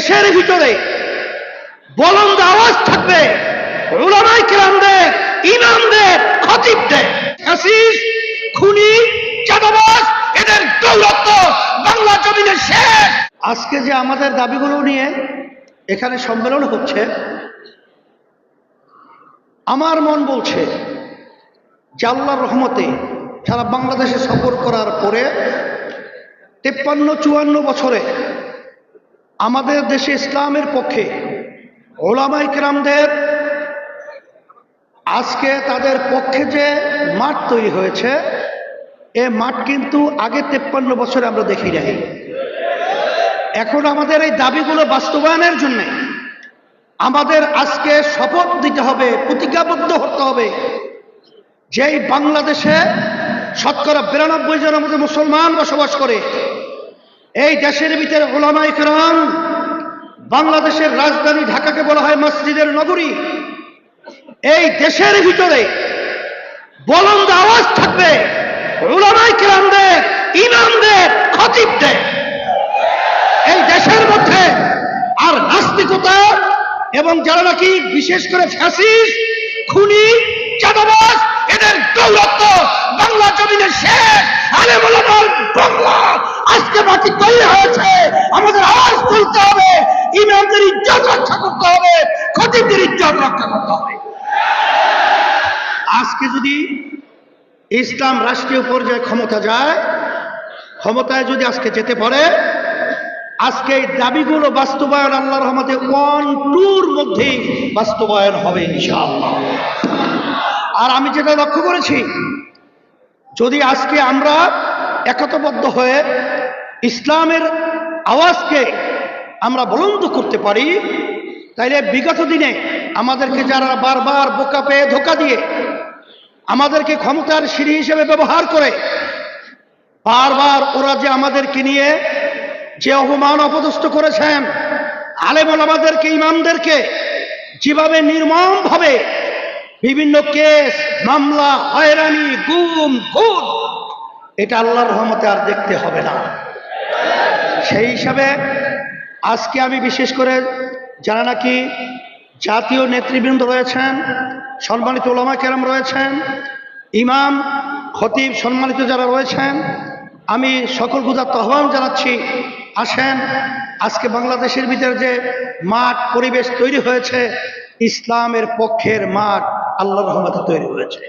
দেশের ভিতরে বলন্দ আওয়াজ থাকবে। ওলামাই কেরামদের, ইমামদের, খতিবদের, ফ্যাসিস, খুনি, চাঁদাবাজ, এদের দৌরত্ব বাংলা জমিনের শেষ। আজকে যে আমাদের দাবিগুলো নিয়ে এখানে সম্মেলন হচ্ছে, আমার মন বলছে যে রহমতে সারা বাংলাদেশে সফর করার পরে তেপ্পান্ন, চুয়ান্ন বছরে আমাদের দেশে ইসলামের পক্ষে ওলামাই কেরামদের আজকে তাদের পক্ষে যে মাঠ তৈরি হয়েছে, এ মাঠ কিন্তু আগে তেপ্পান্ন বছরে আমরা দেখি নাই। এখন আমাদের এই দাবিগুলো বাস্তবায়নের জন্যে আমাদের আজকে শপথ দিতে হবে, প্রতিজ্ঞাবদ্ধ হতে হবে যেই বাংলাদেশে শতকরা বিরানব্বই জনের মধ্যে মুসলমান বসবাস করে এই দেশের ভিতরে ওলামাই কেরাম বাংলাদেশের রাজধানী ঢাকাকে বলা হয় মসজিদের নগরী। এই দেশের ভিতরে বলন্দ আওয়াজ থাকবে ওলামাই কেরামদের, ইমামদের, খতিবদের। এই দেশের মধ্যে আর নাস্তিকতা এবং যারা নাকি বিশেষ করে ফ্যাসিস খুনি, চাঁদাবাজ, এদের দৌরত্ব বাংলা জমিনের শেষ আলে বলাবার বাংলা আজকে বাকি তৈরি হয়েছে আমাদের আওয়াজ তুলতে হবে ইমামদের ইজ্জত রক্ষা করতে হবে খতিবদের ইজ্জত রক্ষা করতে হবে। আজকে যদি ইসলাম রাষ্ট্রীয় পর্যায়ে ক্ষমতা যায়, ক্ষমতায় যদি আজকে যেতে পারে, আজকে এই দাবিগুলো বাস্তবায়ন আল্লাহর রহমতে ওয়ান টুর মধ্যেই বাস্তবায়ন হবে আর আমি যেটা লক্ষ্য করেছি, যদি আজকে আমরা একতাবদ্ধ হয়ে ইসলামের আওয়াজকে আমরা বলন্দ করতে পারি, তাইলে বিগত দিনে আমাদেরকে যারা বারবার বোকা পেয়ে ধোকা দিয়ে আমাদেরকে ক্ষমতার সিঁড়ি হিসেবে ব্যবহার করে, বারবার ওরা যে আমাদেরকে নিয়ে যে অপমান অপদস্থ করেছেন, আলেমল আমাদেরকে, ইমামদেরকে যেভাবে নির্মম ভাবে বিভিন্ন কেস, মামলা, হয়রানি, গুম, খুন, এটা আল্লাহর রহমতে আর দেখতে হবে না। সেই হিসাবে আজকে আমি বিশেষ করে যারা নাকি জাতীয় নেতৃবৃন্দ রয়েছেন, সম্মানিত ওলামা কেরাম রয়েছেন, ইমাম, খতিব সম্মানিত যারা রয়েছেন, আমি সকল গুজার আহ্বান জানাচ্ছি, আসেন, আজকে বাংলাদেশের ভিতরে যে মাঠ পরিবেশ তৈরি হয়েছে, ইসলামের পক্ষের মাঠ আল্লাহ রহমতে তৈরি হয়েছে।